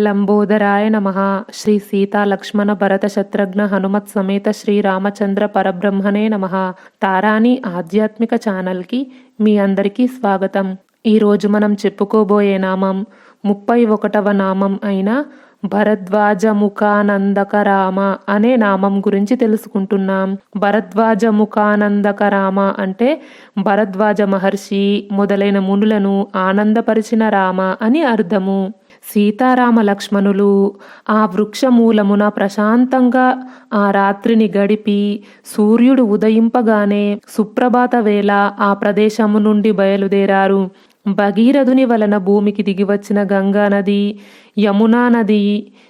లంబోదరాయ నమ. శ్రీ సీతా లక్ష్మణ భరత శత్రుఘ్న హనుమత్ సమేత శ్రీ రామచంద్ర పరబ్రహ్మణే నమ. తారాని ఆధ్యాత్మిక ఛానల్కి మీ అందరికీ స్వాగతం. ఈరోజు మనం చెప్పుకోబోయే నామం ముప్పై ఒకటవ నామం అయిన భరద్వాజముఖానందక రామ అనే నామం గురించి తెలుసుకుంటున్నాం. భరద్వాజముఖానందక రామ అంటే భరద్వాజ మహర్షి మొదలైన మునులను ఆనందపరిచిన రామ అని అర్థము. సీతారామ లక్ష్మణులు ఆ వృక్షమూలమున ప్రశాంతంగా ఆ రాత్రిని గడిపి సూర్యుడు ఉదయింపగానే సుప్రభాత వేళ ఆ ప్రదేశము నుండి బయలుదేరారు. భగీరథుని వలన భూమికి దిగివచ్చిన గంగా నది యమునా నది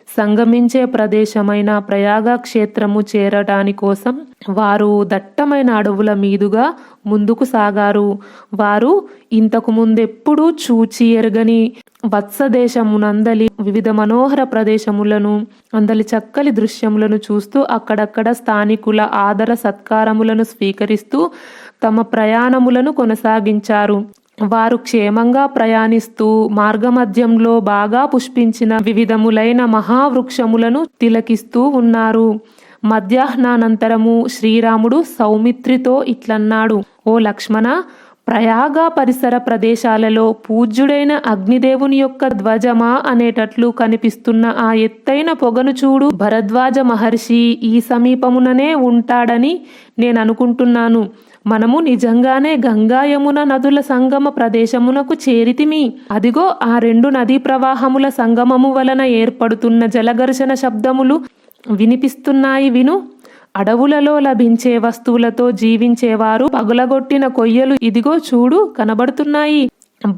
సంగమించే ప్రదేశమైన ప్రయాగ క్షేత్రము చేరటాని కోసం వారు దట్టమైన అడవుల మీదుగా ముందుకు సాగారు. వారు ఇంతకు ముందెప్పుడూ చూచి ఎరగని వత్సదేశమునందలి వివిధ మనోహర ప్రదేశములను అందలి చక్కలి దృశ్యములను చూస్తూ అక్కడక్కడ స్థానికుల ఆదర సత్కారములను స్వీకరిస్తూ తమ ప్రయాణములను కొనసాగించారు. వారు క్షేమంగా ప్రయాణిస్తూ మార్గమధ్యంలో బాగా పుష్పించిన వివిధములైన మహావృక్షములను తిలకిస్తూ ఉన్నారు. మధ్యాహ్నానంతరము శ్రీరాముడు సౌమిత్రితో ఇట్లన్నాడు ఓ లక్ష్మణ ప్రయాగ పరిసర ప్రదేశాలలో పూజ్యుడైన అగ్నిదేవుని యొక్క ధ్వజమా అనేటట్లు కనిపిస్తున్న ఆ ఎత్తైన పొగను చూడు. భరద్వాజ మహర్షి ఈ సమీపముననే ఉంటాడని నేను అనుకుంటున్నాను మనము నిజంగానే గంగా యమున నదుల సంగమ ప్రదేశమునకు చేరితిమి. అదిగో ఆ రెండు నదీ ప్రవాహముల సంగమము వలన ఏర్పడుతున్న జలఘర్షణ శబ్దములు వినిపిస్తున్నాయి విను. అడవులలో లభించే వస్తువులతో జీవించేవారు పగులగొట్టిన కొయ్యలు ఇదిగో చూడు కనబడుతున్నాయి.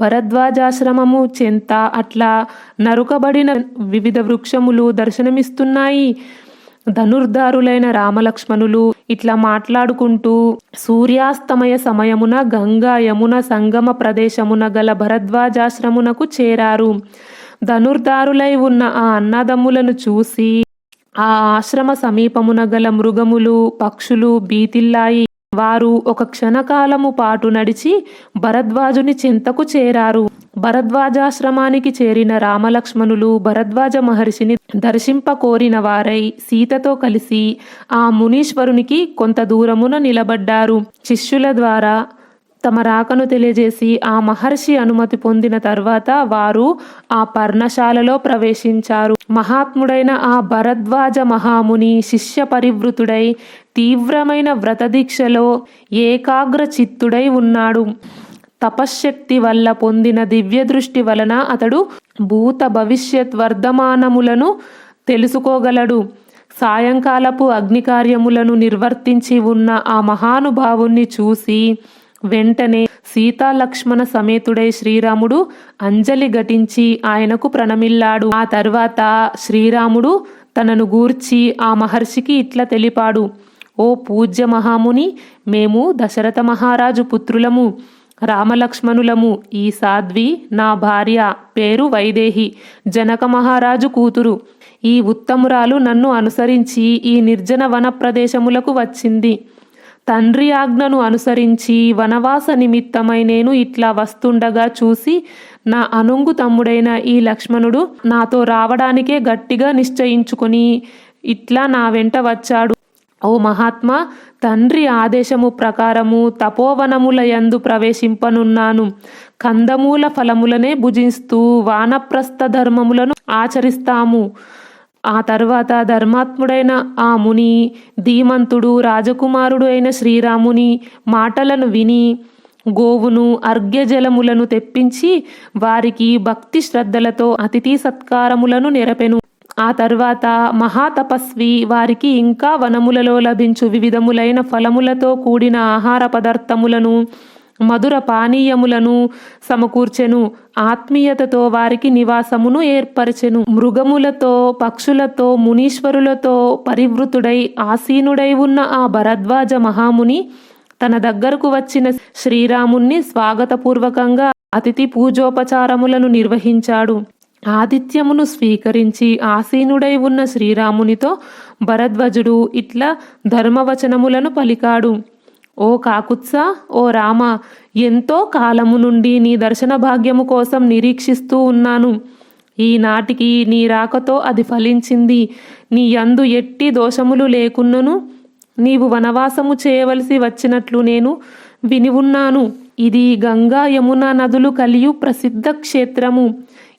భరద్వాజాశ్రమము చెంత అట్లా నరుకబడిన వివిధ వృక్షములు దర్శనమిస్తున్నాయి. ధనుర్ధారులైన రామలక్ష్మణులు ఇట్లా మాట్లాడుకుంటూ సూర్యాస్తమయ సమయమున గంగా యమున సంగమ ప్రదేశమున గల భరద్వాజాశ్రమునకు చేరారు. ధనుర్ధారులై ఉన్న ఆ అన్నదమ్ములను చూసి ఆ ఆశ్రమ సమీపమున గల మృగములు పక్షులు బీతిల్లాయి వారు ఒక క్షణకాలము పాటు నడిచి భరద్వాజుని చింతకు చేరారు. భరద్వాజాశ్రమానికి చేరిన రామలక్ష్మణులు భరద్వాజ మహర్షిని దర్శింప కోరిన వారై సీతతో కలిసి ఆ మునీశ్వరునికి కొంత దూరమున నిలబడ్డారు. శిష్యుల ద్వారా తమ రాకను తెలియజేసి ఆ మహర్షి అనుమతి పొందిన తర్వాత వారు ఆ పర్ణశాలలో ప్రవేశించారు. మహాత్ముడైన ఆ భరద్వాజ మహాముని శిష్య పరివృతుడై తీవ్రమైన వ్రతదీక్షలో ఏకాగ్ర చిత్తుడై ఉన్నాడు. తపశ్శక్తి వల్ల పొందిన దివ్య దృష్టి వలన అతడు భూత భవిష్యత్ వర్ధమానములను తెలుసుకోగలడు. సాయంకాలపు అగ్నికార్యములను నిర్వర్తించి ఉన్న ఆ మహానుభావుణ్ణి చూసి వెంటనే సీతాలక్ష్మణ సమేతుడై శ్రీరాముడు అంజలి ఘటించి ఆయనకు ప్రణమిల్లాడు. ఆ తర్వాత శ్రీరాముడు తనను గూర్చి ఆ మహర్షికి ఇట్లా తెలిపాడు. ఓ పూజ్య మహాముని మేము దశరథ మహారాజు పుత్రులము రామలక్ష్మణులము. ఈ సాధ్వి నా భార్య పేరు వైదేహి జనక మహారాజు కూతురు. ఈ ఉత్తమురాలు నన్ను అనుసరించి ఈ నిర్జన వన ప్రదేశములకు వచ్చింది. తండ్రి ఆజ్ఞను అనుసరించి వనవాస నిమిత్తమై నేను ఇట్లా వస్తుండగా చూసి నా అనుంగు తమ్ముడైన ఈ లక్ష్మణుడు నాతో రావడానికే గట్టిగా నిశ్చయించుకొని ఇట్లా నా వెంట వచ్చాడు. ఓ మహాత్మా తండ్రి ఆదేశము ప్రకారము తపోవనముల యందు ప్రవేశింపనున్నాను. కందమూల ఫలములనే భుజిస్తూ వానప్రస్థ ధర్మములను ఆచరిస్తాము. ఆ తర్వాత ధర్మాత్ముడైన ఆ ముని ధీమంతుడు రాజకుమారుడు అయిన శ్రీరాముని మాటలను విని గోవును అర్ఘ్యజలములను తెప్పించి వారికి భక్తి శ్రద్ధలతో అతిథి సత్కారములను నెరపెను. ఆ తర్వాత మహాతపస్వి వారికి ఇంకా వనములలో లభించు వివిధములైన ఫలములతో కూడిన ఆహార పదార్థములను మధుర పానీయములను సమకూర్చెను. ఆత్మీయతతో వారికి నివాసమును ఏర్పరచెను. మృగములతో పక్షులతో మునీశ్వరులతో పరివృతుడై ఆసీనుడై ఉన్న ఆ భరద్వాజ మహాముని తన దగ్గరకు వచ్చిన శ్రీరాముణ్ణి స్వాగతపూర్వకంగా అతిథి పూజోపచారములను నిర్వహించాడు. ఆతిథ్యమును స్వీకరించి ఆసీనుడై ఉన్న శ్రీరామునితో భరద్వజుడు ఇట్లా ధర్మవచనములను పలికాడు. ఓ కాకుత్స ఓ రామ ఎంతో కాలము నుండి నీ దర్శన భాగ్యము కోసం నిరీక్షిస్తూ ఉన్నాను. ఈనాటికి నీ రాకతో అది ఫలించింది. నీ యందు ఎట్టి దోషములు లేకున్నను నీవు వనవాసము చేయవలసి వచ్చినట్లు నేను విని ఉన్నాను. ఇది గంగా యమున నదులు కలియు ప్రసిద్ధ క్షేత్రము.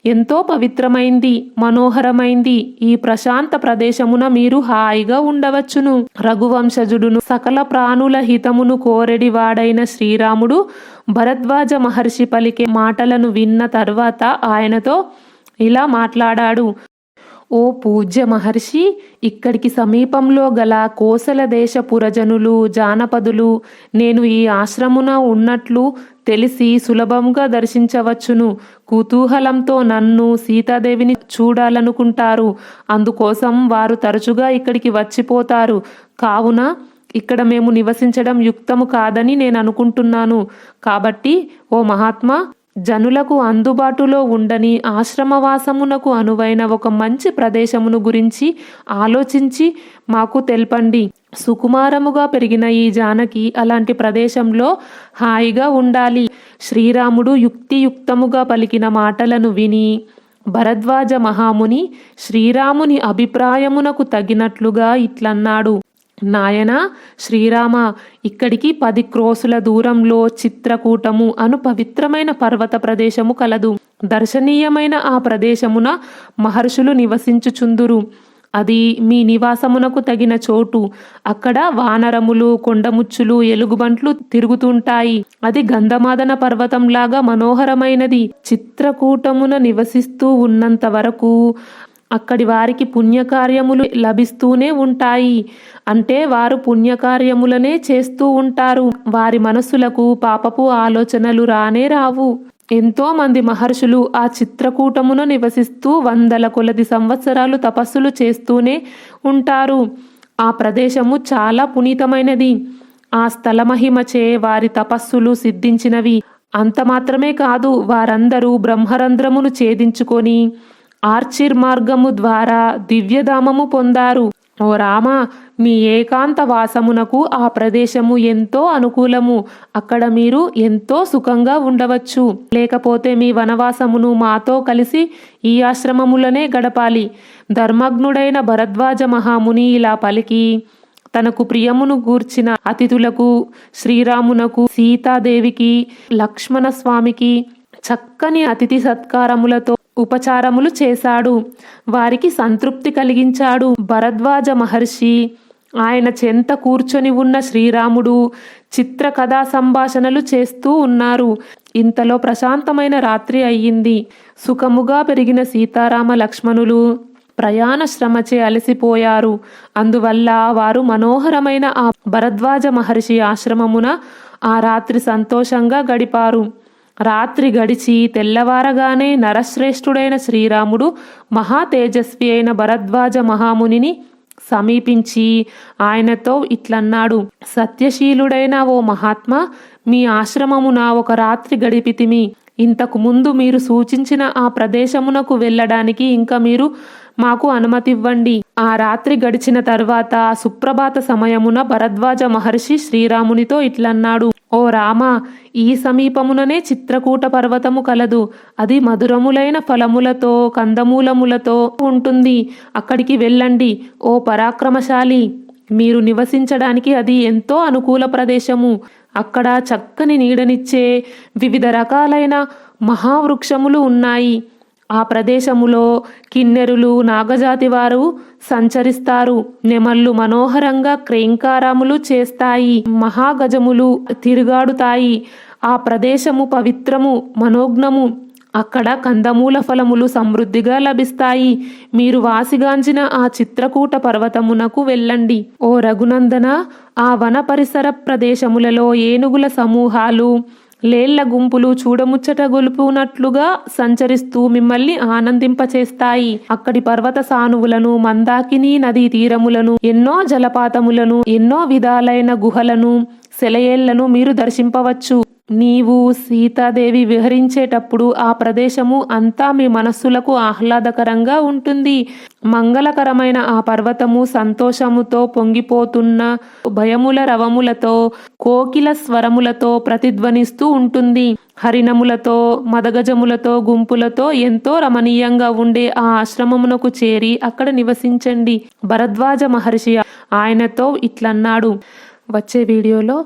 ఎంతో పవిత్రమైంది మనోహరమైంది. ఈ ప్రశాంత ప్రదేశమున మీరు హాయిగా ఉండవచ్చును. రఘువంశజుడును సకల ప్రాణుల హితమును కోరెడి వాడైన శ్రీరాముడు భరద్వాజ మహర్షి పలికే మాటలను విన్న తర్వాత ఆయనతో ఇలా మాట్లాడాడు. ఓ పూజ్య మహర్షి ఇక్కడికి సమీపంలో గల కోసల దేశ పురజనులు జానపదులు నేను ఈ ఆశ్రమున ఉన్నట్లు తెలిసి సులభంగా దర్శించవచ్చును. కుతూహలంతో నన్ను సీతాదేవిని చూడాలనుకుంటారు. అందుకోసం వారు తరచుగా ఇక్కడికి వచ్చిపోతారు. కావున ఇక్కడ మేము నివసించడం యుక్తము కాదని నేను అనుకుంటున్నాను. కాబట్టి ఓ మహాత్మా జనులకు అందుబాటులో ఉండని ఆశ్రమవాసమునకు అనువైన ఒక మంచి ప్రదేశమును గురించి ఆలోచించి మాకు తెల్పండి. సుకుమారముగా పెరిగిన ఈ జానకి అలాంటి ప్రదేశంలో హాయిగా ఉండాలి. శ్రీరాముడు యుక్తియుక్తముగా పలికిన మాటలను విని భరద్వాజ మహాముని శ్రీరాముని అభిప్రాయమునకు తగినట్లుగా ఇట్లన్నాడు. నాయన శ్రీరామ ఇక్కడికి పది క్రోసుల దూరంలో చిత్రకూటము అను పవిత్రమైన పర్వత ప్రదేశము కలదు. దర్శనీయమైన ఆ ప్రదేశమున మహర్షులు నివసించుచుందురు. అది మీ నివాసమునకు తగిన చోటు. అక్కడ వానరములు కొండముచ్చులు ఎలుగుబంట్లు తిరుగుతుంటాయి. అది గంధమాదన పర్వతంలాగా మనోహరమైనది. చిత్రకూటమున నివసిస్తూ ఉన్నంత వరకు అక్కడి వారికి పుణ్యకార్యములు లభిస్తూనే ఉంటాయి. అంటే వారు పుణ్యకార్యములనే చేస్తూ ఉంటారు. వారి మనస్సులకు పాపపు ఆలోచనలు రానే రావు. ఎంతో మంది మహర్షులు ఆ చిత్రకూటమును నివసిస్తూ వందల కొలది సంవత్సరాలు తపస్సులు చేస్తూనే ఉంటారు. ఆ ప్రదేశము చాలా పునీతమైనది. ఆ స్థల మహిమచే వారి తపస్సులు సిద్ధించినవి. అంత మాత్రమే కాదు వారందరూ బ్రహ్మరంధ్రమును ఛేదించుకొని ఆర్చిర్ మార్గము ద్వారా దివ్యధామము పొందారు. ఓ రామ మీ ఏకాంత వాసమునకు ఆ ప్రదేశము ఎంతో అనుకూలము. అక్కడ మీరు ఎంతో సుఖంగా ఉండవచ్చు. లేకపోతే మీ వనవాసమును మాతో కలిసి ఈ ఆశ్రమములనే గడపాలి. ధర్మజ్ఞుడైన భరద్వాజ మహాముని ఇలా పలికి తనకు ప్రియమును గూర్చిన అతిథులకు శ్రీరామునకు సీతాదేవికి లక్ష్మణ స్వామికి చక్కని అతిథి సత్కారములతో ఉపచారములు చేశాడు. వారికి సంతృప్తి కలిగించాడు. భరద్వాజ మహర్షి ఆయన చెంత కూర్చొని ఉన్న శ్రీరాముడు చిత్ర కథా సంభాషణలు చేస్తూ ఉన్నారు. ఇంతలో ప్రశాంతమైన రాత్రి అయ్యింది. సుఖముగా పెరిగిన సీతారామ లక్ష్మణులు ప్రయాణ శ్రమచే అలసిపోయారు. అందువల్ల వారు మనోహరమైన ఆ భరద్వాజ మహర్షి ఆశ్రమమున ఆ రాత్రి సంతోషంగా గడిపారు. రాత్రి గడిచి తెల్లవారగానే నరశ్రేష్ఠుడైన శ్రీరాముడు మహా తేజస్వి అయిన భరద్వాజ మహామునిని సమీపించి ఆయనతో ఇట్లన్నాడు సత్యశీలుడైన ఓ మహాత్మా మీ ఆశ్రమమున ఒక రాత్రి గడిపితిమి. ఇంతకు ముందు మీరు సూచించిన ఆ ప్రదేశమునకు వెళ్ళడానికి ఇంకా మీరు మాకు అనుమతివ్వండి. ఆ రాత్రి గడిచిన తర్వాత సుప్రభాత సమయమున భరద్వాజ మహర్షి శ్రీరామునితో ఇట్లన్నాడు. ఓ రామ ఈ సమీపముననే చిత్రకూట పర్వతము కలదు. అది మధురములైన ఫలములతో కందమూలములతో ఉంటుంది. అక్కడికి వెళ్ళండి ఓ పరాక్రమశాలి. మీరు నివసించడానికి అది ఎంతో అనుకూల ప్రదేశము. అక్కడ చక్కని నీడనిచ్చే వివిధ రకాలైన మహావృక్షములు ఉన్నాయి. ఆ ప్రదేశములో కిన్నెరులు నాగజాతి వారు సంచరిస్తారు. నెమళ్ళు మనోహరంగా క్రేంకారములు చేస్తాయి. మహాగజములు తిరుగాడుతాయి. ఆ ప్రదేశము పవిత్రము మనోజ్ఞము. అక్కడ కందమూల ఫలములు సమృద్ధిగా లభిస్తాయి. మీరు వాసిగాంచిన ఆ చిత్రకూట పర్వతమునకు వెళ్ళండి. ఓ రఘునందన ఆ వన పరిసర ప్రదేశములలో ఏనుగుల సమూహాలు లేళ్ళ గుంపులు చూడముచ్చట గొలుపునట్లుగా సంచరిస్తూ మిమ్మల్ని ఆనందింపచేస్తాయి. అక్కడి పర్వత సానువులను మందాకిని నదీ తీరములను ఎన్నో జలపాతములను ఎన్నో విధాలైన గుహలను సెలయేళ్ళను మీరు దర్శింపవచ్చు. నీవు సీతాదేవి విహరించేటప్పుడు ఆ ప్రదేశము అంతా మీ మనస్సులకు ఆహ్లాదకరంగా ఉంటుంది. మంగళకరమైన ఆ పర్వతము సంతోషముతో పొంగిపోతున్న భయముల రవములతో కోకిల స్వరములతో ప్రతిధ్వనిస్తూ ఉంటుంది. హరిణములతో మదగజములతో గుంపులతో ఎంతో రమణీయంగా ఉండే ఆ ఆశ్రమమునకు చేరి అక్కడ నివసించండి. భరద్వాజ మహర్షి ఆయనతో ఇట్లన్నాడు. వచ్చే వీడియోలో